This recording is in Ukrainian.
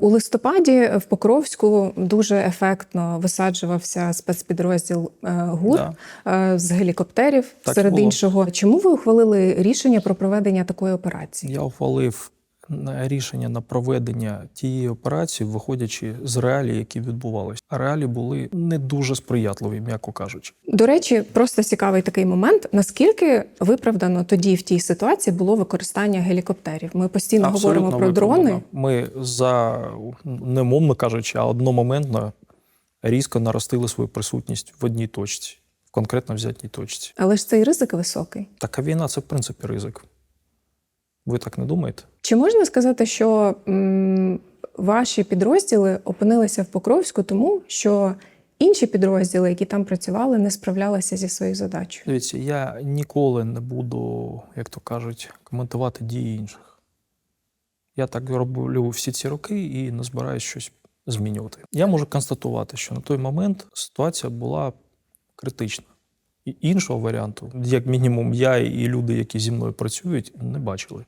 У листопаді в Покровську дуже ефектно висаджувався спецпідрозділ е, ГУР Да. е, з гелікоптерів Так серед було. іншого. Чому ви ухвалили рішення про проведення такої операції? Я ухвалив рішення на проведення тієї операції, виходячи з реалій, які відбувалися. А реалії були не дуже сприятливі, м'яко кажучи. До речі, просто цікавий такий момент. Наскільки виправдано тоді в тій ситуації було використання гелікоптерів? Ми постійно говоримо про виправдано. дрони. Ми за не мовно кажучи, а одномоментно різко наростили свою присутність в одній точці, конкретно взятій точці. Але ж цей ризик високий. Така війна це в принципі ризик. Ви так не думаєте? Чи можна сказати, що м, ваші підрозділи опинилися в Покровську, тому що інші підрозділи, які там працювали, не справлялися зі своєю задачею? Дивіться, я ніколи не буду, як то кажуть, коментувати дії інших. Я так роблю всі ці роки і не збираюсь щось змінювати. Я можу констатувати, що на той момент ситуація була критична. І іншого варіанту, як мінімум, я і люди, які зі мною працюють, не бачили.